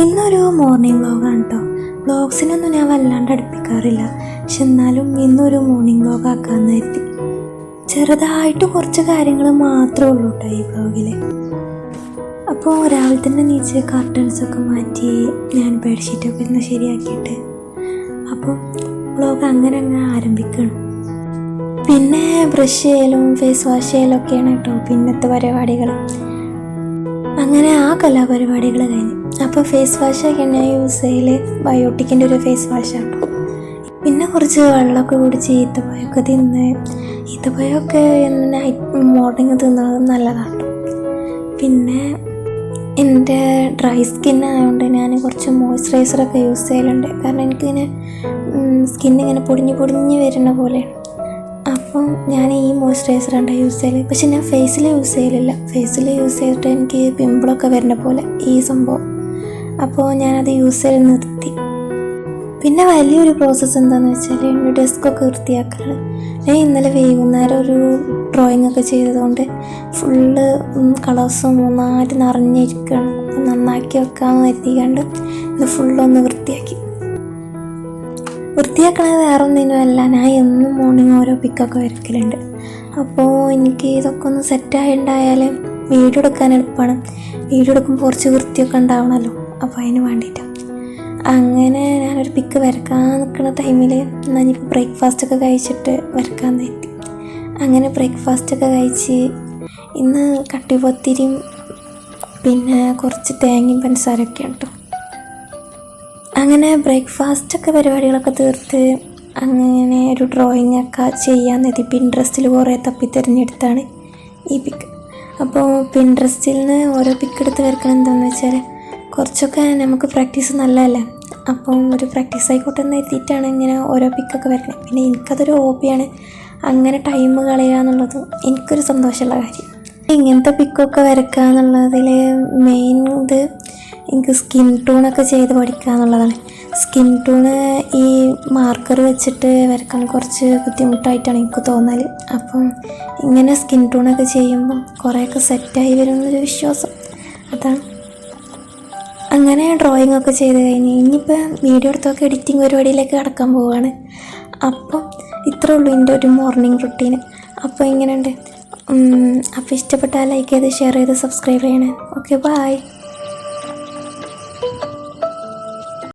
ഇന്നൊരു മോർണിംഗ് വ്ലോഗാണ് കേട്ടോ വ്ലോഗ്സിനൊന്നും ഞാൻ വല്ലാണ്ട് അടുപ്പിക്കാറില്ല. പക്ഷെ എന്നാലും ഇന്നൊരു മോർണിംഗ് വ്ലോഗ് ആക്കാമെന്ന് കരുതി. ചെറുതായിട്ട് കുറച്ച് കാര്യങ്ങൾ മാത്രമേ ഉള്ളൂ കേട്ടോ ഈ വ്ലോഗിൽ അപ്പോൾ രാവിലെ തന്നെ നീച്ച് കർട്ടൻസൊക്കെ മാറ്റി ഞാൻ ബെഡ്ഷീറ്റൊക്കെ ഒന്ന് ശരിയാക്കിയിട്ട് അപ്പോൾ വ്ലോഗ് അങ്ങനെ അങ്ങ് ആരംഭിക്കണം. പിന്നെ ബ്രഷ് ചെയ്യലും ഫേസ് വാഷ് ചെയ്യലൊക്കെയാണ് കേട്ടോ പിന്നത്തെ പരിപാടികൾ അങ്ങനെ ആ കലാപരിപാടികൾ കഴിഞ്ഞു. അപ്പോൾ ഫേസ് വാഷൊക്കെ ഞാൻ യൂസ് ചെയ്യൽ. ബയോട്ടിക്കിന്റെ ഒരു ഫേസ് വാഷാണ് പിന്നെ കുറച്ച് വെള്ളമൊക്കെ കുടിച്ച് ഈത്തപ്പഴമൊക്കെ തിന്ന്. ഈത്തപ്പഴമൊക്കെ നൈറ്റ് മോർണിംഗ് തിന്നത് നല്ലതാണ്. പിന്നെ എന്റെ ഡ്രൈ സ്കിൻ ആയതുകൊണ്ട് ഞാൻ കുറച്ച് മോയ്സ്ചറൈസറൊക്കെ യൂസ് ചെയ്യലുണ്ട്. കാരണം എനിക്കിങ്ങനെ സ്കിൻ ഇങ്ങനെ പൊടിഞ്ഞ് പൊടിഞ്ഞ് വരുന്ന പോലെയാണ്. അപ്പം ഞാൻ ഈ മോയ്സ്ചറൈസറാണ് യൂസ് ചെയ്യൽ. പക്ഷെ ഞാൻ ഫേസിൽ യൂസ് ചെയ്യലില്ല. ഫേസിൽ യൂസ് ചെയ്തിട്ട് എനിക്ക് പിമ്പിളൊക്കെ വരുന്ന പോലെ ഈ സംഭവം അപ്പോൾ ഞാനത് യൂസ് ചെയ്ത് നിർത്തി. പിന്നെ വലിയൊരു പ്രോസസ്സ് എന്താണെന്ന് വെച്ചാൽ എന്റെ ഡെസ്കൊക്കെ വൃത്തിയാക്കലാണ് ഞാൻ ഇന്നലെ വൈകുന്നേരം ഒരു ഡ്രോയിങ് ഒക്കെ ചെയ്തതുകൊണ്ട് ഫുള്ള് കളേഴ്സും ഒന്നായിട്ട് നിറഞ്ഞിരിക്കുകയാണ് അപ്പം നന്നാക്കി വെക്കാമെന്ന് കരുതിക്കാണ്ട് ഇത് ഫുള്ളൊന്ന് വൃത്തിയാക്കി. വൃത്തിയാക്കണത് വേറെ ഒന്നിനുമല്ല ഞാൻ എന്നും മോർണിംഗ് ഓരോ പിക്കൊക്കെ വരയ്ക്കലുണ്ട്. അപ്പോൾ എനിക്ക് ഇതൊക്കെ ഒന്ന് സെറ്റായിട്ടുണ്ടായാൽ വീഡിയോ എടുക്കാൻ എളുപ്പമാണ് വീഡിയോ കുറച്ച് വൃത്തിയൊക്കെ ഉണ്ടാവണമല്ലോ അപ്പോൾ അതിന് വേണ്ടിയിട്ടാണ് അങ്ങനെ ഞാനൊരു പിക്ക് വരക്കാൻ നിൽക്കുന്ന ടൈമിൽ ഇനിയിപ്പോൾ ബ്രേക്ക്ഫാസ്റ്റ് ഒക്കെ കഴിച്ചിട്ട് വരക്കാൻ തെറ്റി അങ്ങനെ ബ്രേക്ക്ഫാസ്റ്റ് ഒക്കെ കഴിച്ച് ഇന്ന് കട്ടിപ്പത്തിരിയും പിന്നെ കുറച്ച് തേങ്ങയും പഞ്ചസാരമൊക്കെ കേട്ടോ അങ്ങനെ ബ്രേക്ക്ഫാസ്റ്റ് ഒക്കെ പരിപാടികളൊക്കെ തീർത്ത് അങ്ങനെ ഒരു ഡ്രോയിങ് ഒക്കെ ചെയ്യാൻ നേരത്തി പിൻട്രസ്റ്റിൽ കുറേ തപ്പി തിരഞ്ഞെടുത്താണ് ഈ പിക്ക് അപ്പോൾ പിൻട്രസ്റ്റിൽ നിന്ന് ഓരോ പിക്ക് എടുത്ത് വരക്കണം എന്താണെന്ന് വെച്ചാൽ കുറച്ചൊക്കെ നമുക്ക് പ്രാക്ടീസ് നല്ലതല്ലേ? അപ്പം ഒരു പ്രാക്ടീസ് ആയിക്കോട്ടെ എന്ന് എത്തിയിട്ടാണ് ഇങ്ങനെ ഓരോ പിക്കൊക്കെ വരക്കുന്നത് പിന്നെ എനിക്കതൊരു ഹോബിയാണ് അങ്ങനെ ടൈം കളയുക എന്നുള്ളത് എനിക്കൊരു സന്തോഷമുള്ള കാര്യം. ഇങ്ങനത്തെ പിക്കൊക്കെ വരക്കുക എന്നുള്ളതിൽ മെയിൻ ഇത് എനിക്ക് സ്കിൻ ടൂണൊക്കെ ചെയ്ത് പഠിക്കുക എന്നുള്ളതാണ്. സ്കിൻ ടൂണ് ഈ മാർക്കർ വെച്ചിട്ട് വരക്കാൻ കുറച്ച് ബുദ്ധിമുട്ടായിട്ടാണ് എനിക്ക് തോന്നൽ അപ്പം ഇങ്ങനെ സ്കിൻ ടൂണൊക്കെ ചെയ്യുമ്പം കുറേയൊക്കെ സെറ്റായി വരുമെന്നൊരു വിശ്വാസം. അതാണ്. അങ്ങനെ ഡ്രോയിങ് ഒക്കെ ചെയ്ത് കഴിഞ്ഞ് ഇനിയിപ്പോൾ വീഡിയോ എടുത്തൊക്കെ എഡിറ്റിംഗ് പരിപാടിയിലേക്ക് കടക്കാൻ പോവുകയാണ് അപ്പം ഇത്രേ ഉള്ളൂ എന്റെ ഒരു മോർണിംഗ് റുട്ടീന് അപ്പോൾ ഇങ്ങനെയുണ്ട്. അപ്പോൾ ഇഷ്ടപ്പെട്ടാൽ ലൈക്ക് ചെയ്ത് ഷെയർ ചെയ്ത് സബ്സ്ക്രൈബ് ചെയ്യണേ. Okay bye